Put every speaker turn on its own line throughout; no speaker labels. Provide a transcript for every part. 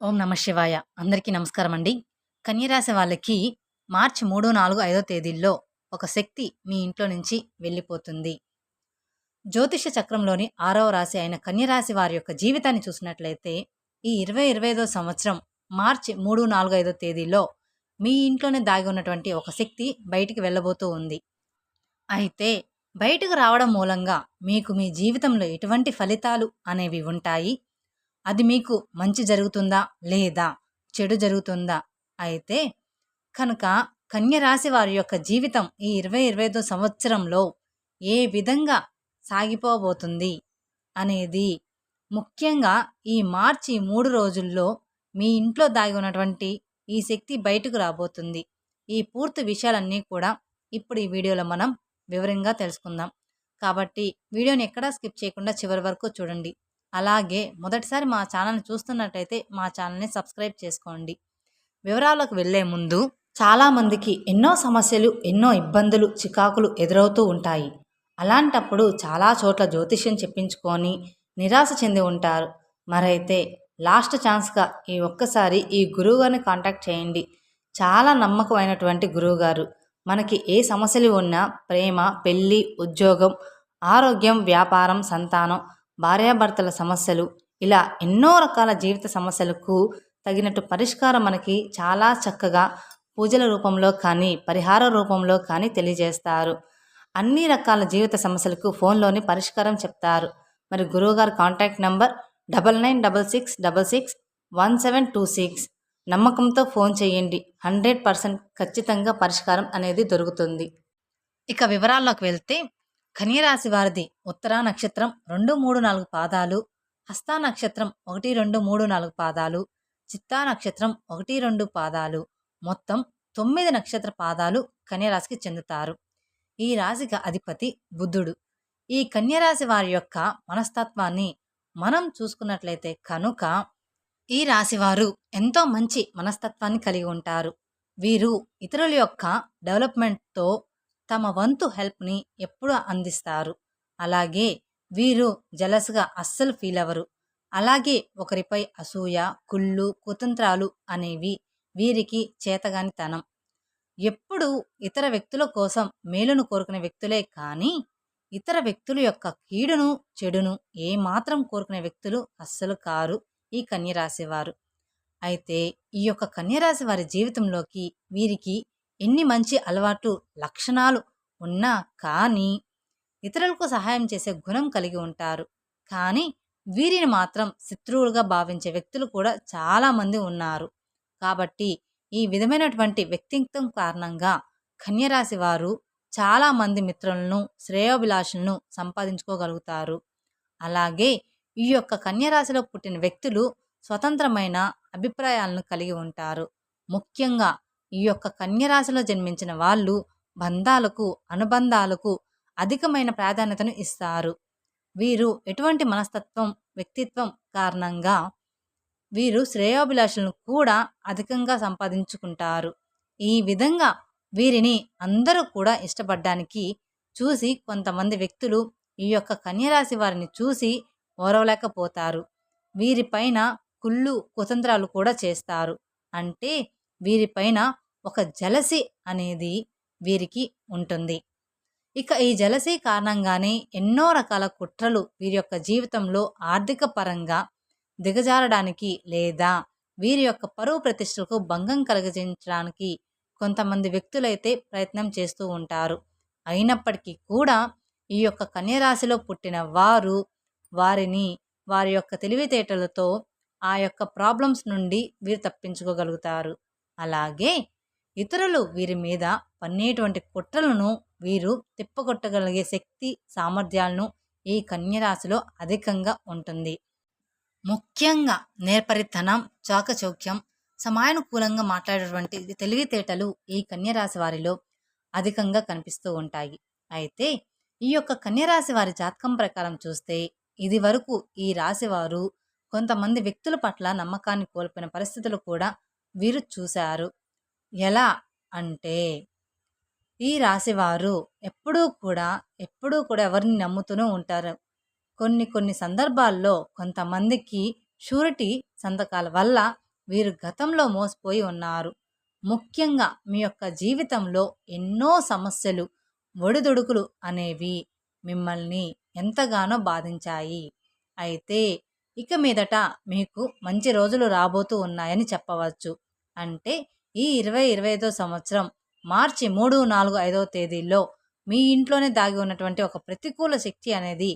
ఓం నమ శివాయ. అందరికీ నమస్కారం అండి కన్యరాశి వాళ్ళకి మార్చి మూడు నాలుగు ఐదో తేదీల్లో ఒక శక్తి మీ ఇంట్లో నుంచి వెళ్ళిపోతుంది. జ్యోతిష చక్రంలోని ఆరవ రాశి అయిన కన్యరాశి వారి యొక్క జీవితాన్ని చూసినట్లయితే ఈ ఇరవై ఇరవై ఐదో సంవత్సరం మార్చి మూడు నాలుగు ఐదో తేదీలో మీ ఇంట్లోనే దాగి ఉన్నటువంటి ఒక శక్తి బయటికి వెళ్ళబోతూ ఉంది. అయితే బయటకు రావడం మూలంగా మీకు మీ జీవితంలో ఎటువంటి ఫలితాలు అనేవి ఉంటాయి? అది మీకు మంచి జరుగుతుందా లేదా? చెడు జరుగుతుందా? అయితే కనుక కన్యరాశి వారి యొక్క జీవితం ఈ ఇరవై ఇరవై ఐదో సంవత్సరంలో ఏ విధంగా సాగిపోబోతుంది అనేది ముఖ్యంగా ఈ మార్చి మూడు రోజుల్లో మీ ఇంట్లో దాగి ఉన్నటువంటి ఈ శక్తి బయటకు రాబోతుంది. ఈ పూర్తి విషయాలన్నీ కూడా ఇప్పుడు ఈ వీడియోలో మనం వివరంగా తెలుసుకుందాం. కాబట్టి వీడియోని ఎక్కడా స్కిప్ చేయకుండా చివరి వరకు చూడండి. అలాగే మొదటిసారి మా ఛానల్ని చూస్తున్నట్టయితే మా ఛానల్ని సబ్స్క్రైబ్ చేసుకోండి. వివరాలకు వెళ్ళే ముందు చాలామందికి ఎన్నో సమస్యలు ఎన్నో ఇబ్బందులు చికాకులు ఎదురవుతూ ఉంటాయి. అలాంటప్పుడు చాలా చోట్ల జ్యోతిష్యం చెప్పించుకొని నిరాశ చెంది ఉంటారు. మరైతే లాస్ట్ ఛాన్స్గా ఈ ఒక్కసారి ఈ గురువుగారిని కాంటాక్ట్ చేయండి. చాలా నమ్మకమైనటువంటి గురువుగారు. మనకి ఏ సమస్యలు ఉన్నా ప్రేమ పెళ్ళి ఉద్యోగం ఆరోగ్యం వ్యాపారం సంతానం భార్యాభర్తల సమస్యలు ఇలా ఎన్నో రకాల జీవిత సమస్యలకు తగినట్టు పరిష్కారం మనకి చాలా చక్కగా పూజల రూపంలో కానీ పరిహార రూపంలో కానీ తెలియజేస్తారు. అన్ని రకాల జీవిత సమస్యలకు ఫోన్లోని పరిష్కారం చెప్తారు. మరి గురువుగారు contact number double nine double six double six one seven two six. నమ్మకంతో ఫోన్ చేయండి. హండ్రెడ్ పర్సెంట్ ఖచ్చితంగా పరిష్కారం అనేది దొరుకుతుంది. ఇక వివరాల్లోకి వెళ్తే కన్యరాశి వారిది ఉత్తరా నక్షత్రం రెండు మూడు నాలుగు పాదాలు హస్తా నక్షత్రం ఒకటి రెండు మూడు నాలుగు పాదాలు చిత్తా నక్షత్రం ఒకటి రెండు పాదాలు. మొత్తం తొమ్మిది నక్షత్ర పాదాలు కన్యరాశికి చెందుతారు. ఈ రాశికి అధిపతి బుద్ధుడు ఈ కన్యరాశి వారి యొక్క మనస్తత్వాన్ని మనం చూసుకున్నట్లయితే కనుక ఈ రాశివారు ఎంతో మంచి మనస్తత్వాన్ని కలిగి ఉంటారు. వీరు ఇతరుల యొక్క డెవలప్మెంట్తో తమ వంతు హెల్ప్ని ఎప్పుడూ అందిస్తారు. అలాగే వీరు జలస్గా అస్సలు ఫీల్ అవ్వరు అలాగే ఒకరిపై అసూయ కుళ్ళు కుతంత్రాలు అనేవి వీరికి చేతగానితనం. ఎప్పుడు ఇతర వ్యక్తుల కోసం మేలును కోరుకునే వ్యక్తులే కానీ ఇతర వ్యక్తుల యొక్క కీడును చెడును ఏమాత్రం కోరుకునే వ్యక్తులు అస్సలు కారు ఈ కన్యరాశి వారు. అయితే ఈ యొక్క కన్యరాశి వారి జీవితంలోకి వీరికి ఎన్ని మంచి అలవాట్లు లక్షణాలు ఉన్నా కానీ ఇతరులకు సహాయం చేసే గుణం కలిగి ఉంటారు. కానీ వీరిని మాత్రం శత్రువులుగా భావించే వ్యక్తులు కూడా చాలామంది ఉన్నారు. కాబట్టి ఈ విధమైనటువంటి వ్యక్తిత్వం కారణంగా కన్యరాశి వారు చాలామంది మిత్రులను శ్రేయోభిలాషులను సంపాదించుకోగలుగుతారు. అలాగే ఈ యొక్క కన్యరాశిలో పుట్టిన వ్యక్తులు స్వతంత్రమైన అభిప్రాయాలను కలిగి ఉంటారు. ముఖ్యంగా ఈ యొక్క కన్యరాశిలో జన్మించిన వాళ్ళు బంధాలకు అనుబంధాలకు అధికమైన ప్రాధాన్యతను ఇస్తారు. వీరు ఎటువంటి మనస్తత్వం వ్యక్తిత్వం కారణంగా వీరు శ్రేయోభిలాషులను కూడా అధికంగా సంపాదించుకుంటారు. ఈ విధంగా వీరిని అందరూ కూడా ఇష్టపడడానికి చూసి కొంతమంది వ్యక్తులు ఈ యొక్క కన్యరాశి వారిని చూసి ఓరవలేకపోతారు. వీరిపైన కుళ్ళు కుతంత్రాలు కూడా చేస్తారు. అంటే వీరిపైన ఒక జలసి అనేది వీరికి ఉంటుంది. ఇక ఈ జలసీ కారణంగానే ఎన్నో రకాల కుట్రలు వీరి యొక్క జీవితంలో ఆర్థిక పరంగా దిగజారడానికి లేదా వీరి యొక్క పరువు ప్రతిష్టలకు భంగం కలిగించడానికి కొంతమంది వ్యక్తులైతే ప్రయత్నం చేస్తూ ఉంటారు. అయినప్పటికీ కూడా ఈ యొక్క కన్యరాశిలో పుట్టిన వారు వారిని వారి యొక్క తెలివితేటలతో ఆ యొక్క ప్రాబ్లమ్స్ నుండి వీరు తప్పించుకోగలుగుతారు. అలాగే ఇతరులు వీరి మీద పన్నేటువంటి కుట్రలను వీరు తిప్పగొట్టగలిగే శక్తి సామర్థ్యాలను ఈ కన్యరాశిలో అధికంగా ఉంటుంది. ముఖ్యంగా నేర్పరితనం చాకచౌక్యం సమయానుకూలంగా మాట్లాడేటువంటి తెలివితేటలు ఈ కన్యరాశి వారిలో అధికంగా కనిపిస్తూ ఉంటాయి. అయితే ఈ యొక్క కన్యరాశి వారి జాతకం ప్రకారం చూస్తే ఇది వరకు ఈ రాశివారు కొంతమంది వ్యక్తుల పట్ల నమ్మకాన్ని కోల్పోయిన పరిస్థితులు కూడా వీరు చూశారు. ఎలా అంటే ఈ రాశివారు ఎప్పుడూ కూడా ఎప్పుడూ కూడా ఎవరిని నమ్ముతూనే ఉంటారు. కొన్ని కొన్ని సందర్భాల్లో కొంతమందికి షూరిటీ సంతకాల వల్ల వీరు గతంలో మోసపోయి ఉన్నారు. ముఖ్యంగా మీ యొక్క జీవితంలో ఎన్నో సమస్యలు ఒడిదుడుకులు అనేవి మిమ్మల్ని ఎంతగానో బాధించాయి. అయితే ఇక మీదట మీకు మంచి రోజులు రాబోతూ ఉన్నాయని చెప్పవచ్చు. అంటే ఈ ఇరవై ఇరవై ఐదో సంవత్సరం మార్చి మూడు నాలుగు ఐదవ తేదీల్లో మీ ఇంట్లోనే దాగి ఉన్నటువంటి ఒక ప్రతికూల శక్తి అనేది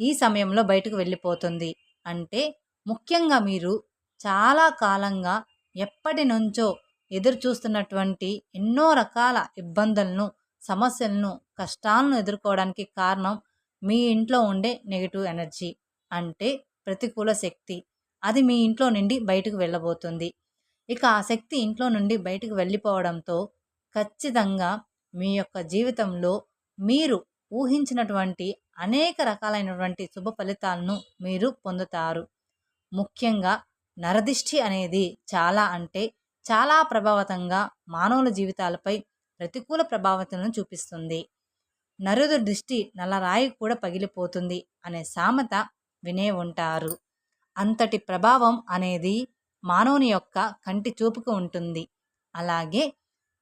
ఈ సమయంలో బయటకు వెళ్ళిపోతుంది. అంటే ముఖ్యంగా మీరు చాలా కాలంగా ఎప్పటి నుంచో ఎదురు చూస్తున్నటువంటి ఎన్నో రకాల ఇబ్బందులను సమస్యలను కష్టాలను ఎదుర్కోవడానికి కారణం మీ ఇంట్లో ఉండే నెగిటివ్ ఎనర్జీ. అంటే ప్రతికూల శక్తి. అది మీ ఇంట్లో నుండి బయటకు వెళ్ళబోతుంది. ఇక ఆ శక్తి ఇంట్లో నుండి బయటకు వెళ్ళిపోవడంతో ఖచ్చితంగా మీ యొక్క జీవితంలో మీరు ఊహించినటువంటి అనేక రకాలైనటువంటి శుభ ఫలితాలను మీరు పొందుతారు. ముఖ్యంగా నరదిష్టి అనేది చాలా అంటే చాలా ప్రభావితంగా మానవుల జీవితాలపై ప్రతికూల ప్రభావితం చూపిస్తుంది. నరుదు దృష్టి నల్లరాయి కూడా పగిలిపోతుంది అనే సామెత వినే ఉంటారు. అంతటి ప్రభావం అనేది మానవుని యొక్క కంటి చూపుకు ఉంటుంది. అలాగే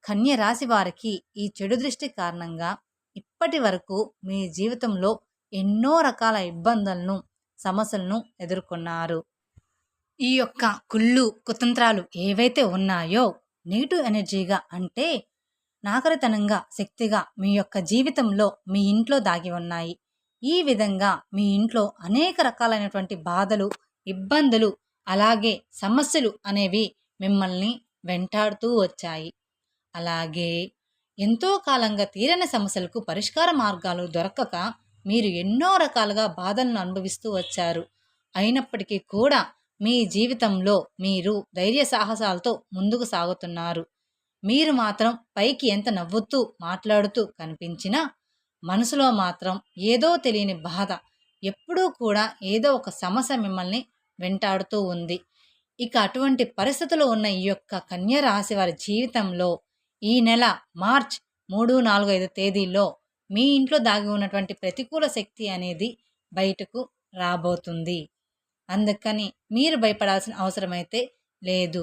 కన్య రాశి వారికి ఈ చెడు దృష్టి కారణంగా ఇప్పటి వరకు మీ జీవితంలో ఎన్నో రకాల ఇబ్బందులను సమస్యలను ఎదుర్కొన్నారు. ఈ యొక్క కుళ్ళు కుతంత్రాలు ఏవైతే ఉన్నాయో నెగిటివ్ ఎనర్జీగా అంటే నాగరితనంగా శక్తిగా మీ యొక్క జీవితంలో మీ ఇంట్లో దాగి ఉన్నాయి. ఈ విధంగా మీ ఇంట్లో అనేక రకాలైనటువంటి బాధలు ఇబ్బందులు అలాగే సమస్యలు అనేవి మిమ్మల్ని వెంటాడుతూ వచ్చాయి. అలాగే ఎంతో కాలంగా తీరని సమస్యలకు పరిష్కార మార్గాలు దొరకక మీరు ఎన్నో రకాలుగా బాధలను అనుభవిస్తూ వచ్చారు. అయినప్పటికీ కూడా మీ జీవితంలో మీరు ధైర్య సాహసాలతో ముందుకు సాగుతున్నారు. మీరు మాత్రం పైకి ఎంత నవ్వుతూ మాట్లాడుతూ కనిపించినా మనసులో మాత్రం ఏదో తెలియని బాధ ఎప్పుడూ కూడా ఏదో ఒక సమస్య మిమ్మల్ని వెంటాడుతూ ఉంది. ఇక అటువంటి పరిస్థితులు ఉన్న ఈ యొక్క కన్య రాశి వారి జీవితంలో ఈ నెల మార్చ్ మూడు నాలుగు ఐదు తేదీల్లో మీ ఇంట్లో దాగి ఉన్నటువంటి ప్రతికూల శక్తి అనేది బయటకు రాబోతుంది. అందుకని మీరు భయపడాల్సిన అవసరమైతే లేదు.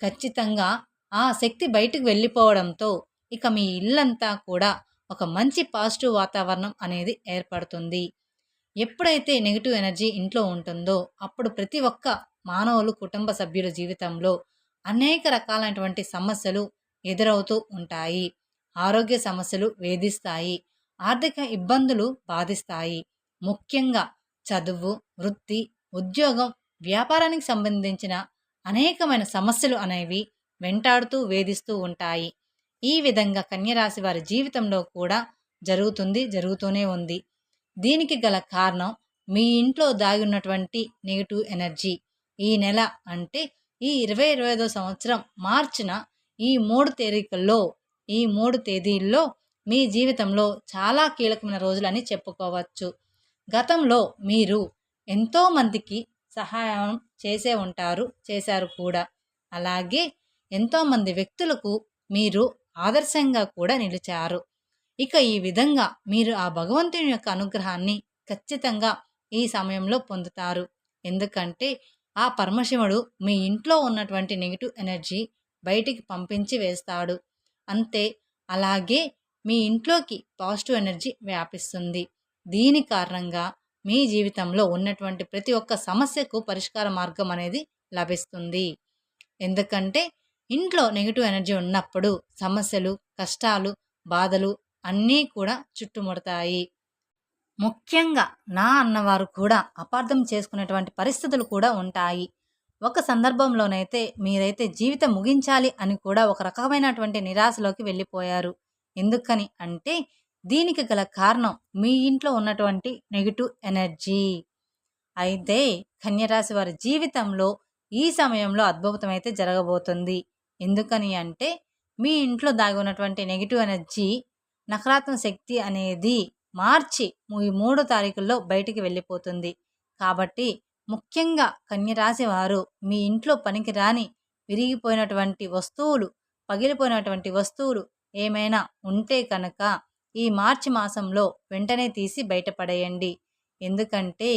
ఖచ్చితంగా ఆ శక్తి బయటకు వెళ్ళిపోవడంతో ఇక మీ ఇల్లంతా కూడా ఒక మంచి పాజిటివ్ వాతావరణం అనేది ఏర్పడుతుంది. ఎప్పుడైతే నెగిటివ్ ఎనర్జీ ఇంట్లో ఉంటుందో అప్పుడు ప్రతి ఒక్క మానవులు కుటుంబ సభ్యుల జీవితంలో అనేక రకాలైనటువంటి సమస్యలు ఎదురవుతూ ఉంటాయి. ఆరోగ్య సమస్యలు వేధిస్తాయి. ఆర్థిక ఇబ్బందులు బాధిస్తాయి. ముఖ్యంగా చదువు వృత్తి ఉద్యోగం వ్యాపారానికి సంబంధించిన అనేకమైన సమస్యలు అనేవి వెంటాడుతూ వేధిస్తూ ఉంటాయి. ఈ విధంగా కన్యరాశి వారి జీవితంలో కూడా జరుగుతుంది జరుగుతూనే ఉంది. దీనికి గల కారణం మీ ఇంట్లో దాగి ఉన్నటువంటి నెగిటివ్ ఎనర్జీ. ఈ నెల అంటే ఈ ఇరవై ఇరవై ఐదో సంవత్సరం మార్చిన ఈ మూడు తేదీల్లో ఈ మూడు తేదీల్లో మీ జీవితంలో చాలా కీలకమైన రోజులని చెప్పుకోవచ్చు. గతంలో మీరు ఎంతోమందికి సహాయం చేసే ఉంటారు చేశారు కూడా. అలాగే ఎంతోమంది వ్యక్తులకు మీరు ఆదర్శంగా కూడా నిలిచారు. ఇక ఈ విధంగా మీరు ఆ భగవంతుని యొక్క అనుగ్రహాన్ని ఖచ్చితంగా ఈ సమయంలో పొందుతారు. ఎందుకంటే ఆ పరమశివుడు మీ ఇంట్లో ఉన్నటువంటి నెగిటివ్ ఎనర్జీ బయటికి పంపించి వేస్తాడు. అంతే అలాగే మీ ఇంట్లోకి పాజిటివ్ ఎనర్జీ వ్యాపిస్తుంది. దీని కారణంగా మీ జీవితంలో ఉన్నటువంటి ప్రతి ఒక్క సమస్యకు పరిష్కార మార్గం అనేది లభిస్తుంది. ఎందుకంటే ఇంట్లో నెగిటివ్ ఎనర్జీ ఉన్నప్పుడు సమస్యలు కష్టాలు బాధలు అన్నీ కూడా చుట్టుముడతాయి. ముఖ్యంగా నా అన్నవారు కూడా అపార్థం చేసుకునేటువంటి పరిస్థితులు కూడా ఉంటాయి. ఒక సందర్భంలోనైతే మీరైతే జీవితం ముగించాలి అని కూడా ఒక రకమైనటువంటి నిరాశలోకి వెళ్ళిపోయారు. ఎందుకని అంటే దీనికి గల కారణం మీ ఇంట్లో ఉన్నటువంటి నెగిటివ్ ఎనర్జీ. అయితే కన్యరాశి వారి జీవితంలో ఈ సమయంలో అద్భుతం అయితే జరగబోతుంది. ఎందుకని అంటే మీ ఇంట్లో దాగి ఉన్నటువంటి నెగిటివ్ ఎనర్జీ నకారాత్మక శక్తి అనేది మార్చి ఈ మూడు తారీఖుల్లో బయటికి వెళ్ళిపోతుంది. కాబట్టి ముఖ్యంగా కన్యరాశి వారు మీ ఇంట్లో పనికిరాని విరిగిపోయినటువంటి వస్తువులు పగిలిపోయినటువంటి వస్తువులు ఏమైనా ఉంటే కనుక ఈ మార్చి మాసంలో వెంటనే తీసి బయటపడేయండి. ఎందుకంటే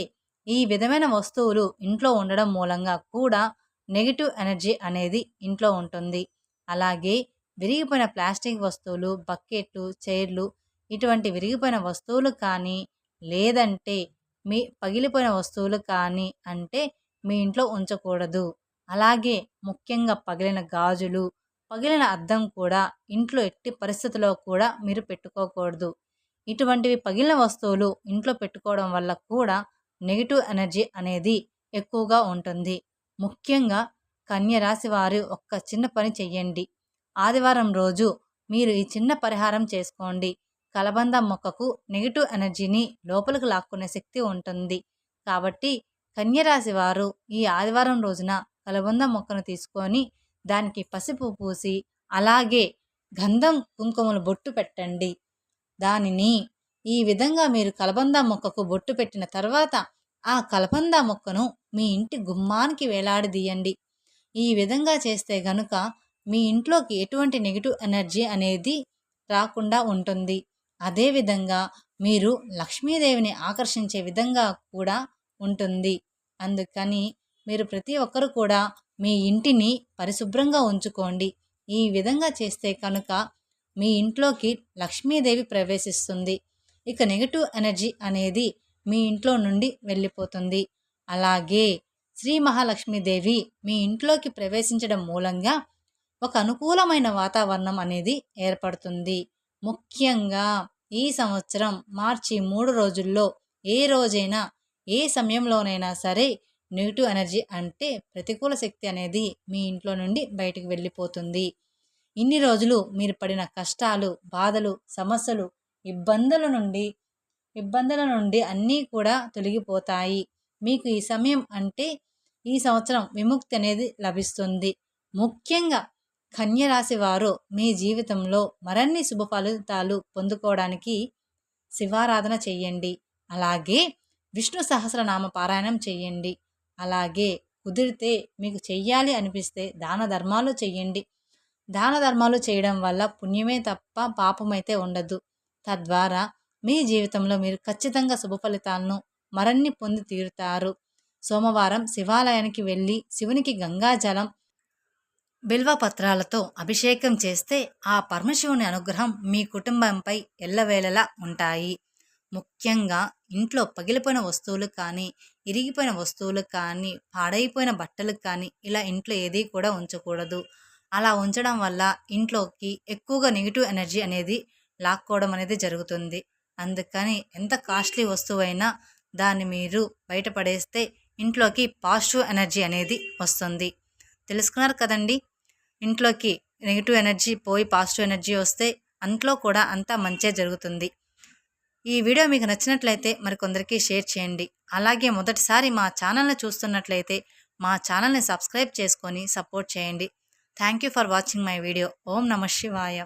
ఈ విధమైన వస్తువులు ఇంట్లో ఉండడం మూలంగా కూడా నెగిటివ్ ఎనర్జీ అనేది ఇంట్లో ఉంటుంది. అలాగే విరిగిపోయిన ప్లాస్టిక్ వస్తువులు బకెట్లు చైర్లు ఇటువంటి విరిగిపోయిన వస్తువులు కానీ లేదంటే మీ పగిలిపోయిన వస్తువులు కానీ అంటే మీ ఇంట్లో ఉంచకూడదు. అలాగే ముఖ్యంగా పగిలిన గాజులు పగిలిన అద్దం కూడా ఇంట్లో ఎట్టి పరిస్థితుల్లో కూడా మీరు పెట్టుకోకూడదు. ఇటువంటివి పగిలిన వస్తువులు ఇంట్లో పెట్టుకోవడం వల్ల కూడా నెగిటివ్ ఎనర్జీ అనేది ఎక్కువగా ఉంటుంది. ముఖ్యంగా కన్య రాశి వారు ఒక్క చిన్న పని చెయ్యండి. ఆదివారం రోజు మీరు ఈ చిన్న పరిహారం చేసుకోండి. కలబంద మొక్కకు నెగిటివ్ ఎనర్జీని లోపలికి లాక్కునే శక్తి ఉంటుంది. కాబట్టి కన్యరాశి వారు ఈ ఆదివారం రోజున కలబంద మొక్కను తీసుకొని దానికి పసుపు పూసి అలాగే గంధం కుంకుమలు బొట్టు పెట్టండి. దానిని ఈ విధంగా మీరు కలబంద మొక్కకు బొట్టు పెట్టిన తర్వాత ఆ కలబంద మొక్కను మీ ఇంటి గుమ్మానికి వేలాడదీయండి. ఈ విధంగా చేస్తే గనుక మీ ఇంట్లోకి ఎటువంటి నెగిటివ్ ఎనర్జీ అనేది రాకుండా ఉంటుంది. అదేవిధంగా మీరు లక్ష్మీదేవిని ఆకర్షించే విధంగా కూడా ఉంటుంది. అందుకని మీరు ప్రతి ఒక్కరు కూడా మీ ఇంటిని పరిశుభ్రంగా ఉంచుకోండి. ఈ విధంగా చేస్తే కనుక మీ ఇంట్లోకి లక్ష్మీదేవి ప్రవేశిస్తుంది. ఇక నెగిటివ్ ఎనర్జీ అనేది మీ ఇంట్లో నుండి వెళ్ళిపోతుంది. అలాగే శ్రీ మహాలక్ష్మీదేవి మీ ఇంట్లోకి ప్రవేశించడం మూలంగా ఒక అనుకూలమైన వాతావరణం అనేది ఏర్పడుతుంది. ముఖ్యంగా ఈ సంవత్సరం మార్చి మూడు రోజుల్లో ఏ రోజైనా ఏ సమయంలోనైనా సరే నెగిటివ్ ఎనర్జీ అంటే ప్రతికూల శక్తి అనేది మీ ఇంట్లో నుండి బయటకు వెళ్ళిపోతుంది. ఇన్ని రోజులు మీరు పడిన కష్టాలు బాధలు సమస్యలు ఇబ్బందుల నుండి ఇబ్బందుల నుండి అన్నీ కూడా తొలగిపోతాయి. మీకు ఈ సమయం అంటే ఈ సంవత్సరం విముక్తి అనేది లభిస్తుంది. ముఖ్యంగా కన్యరాశి వారు మీ జీవితంలో మరిన్ని శుభ ఫలితాలు పొందుకోవడానికి శివారాధన చెయ్యండి అలాగే విష్ణు సహస్రనామ పారాయణం చెయ్యండి అలాగే కుదిరితే మీకు చెయ్యాలి అనిపిస్తే దాన ధర్మాలు చెయ్యండి దాన ధర్మాలు చేయడం వల్ల పుణ్యమే తప్ప పాపమైతే ఉండదు. తద్వారా మీ జీవితంలో మీరు ఖచ్చితంగా శుభ ఫలితాలను మరన్ని పొంది తీరుతారు. సోమవారం శివాలయానికి వెళ్ళి శివునికి గంగాజలం బిల్వపత్రాలతో అభిషేకం చేస్తే ఆ పరమశివుని అనుగ్రహం మీ కుటుంబంపై ఎల్లవేళలా ఉంటాయి. ముఖ్యంగా ఇంట్లో పగిలిపోయిన వస్తువులు కానీ ఇరిగిపోయిన వస్తువులు కానీ పాడైపోయిన బట్టలు కానీ ఇలా ఇంట్లో ఏది కూడా ఉంచకూడదు. అలా ఉంచడం వల్ల ఇంట్లోకి ఎక్కువగా నెగిటివ్ ఎనర్జీ అనేది లాక్కోవడం అనేది జరుగుతుంది. అందుకని ఎంత కాస్ట్లీ వస్తువైనా దాన్ని మీరు బయటపడేస్తే ఇంట్లోకి పాజిటివ్ ఎనర్జీ అనేది వస్తుంది. తెలుసుకున్నారు కదండి? ఇంట్లోకి నెగిటివ్ ఎనర్జీ పోయి పాజిటివ్ ఎనర్జీ వస్తే అంట్లో కూడా అంతా మంచిగా జరుగుతుంది. ఈ వీడియో మీకు నచ్చినట్లయితే మరికొందరికి షేర్ చేయండి. అలాగే మొదటిసారి మా ఛానల్ని చూస్తున్నట్లయితే మా ఛానల్ని సబ్స్క్రైబ్ చేసుకొని సపోర్ట్ చేయండి. Thank you for watching my video. ఓం నమ శివాయ.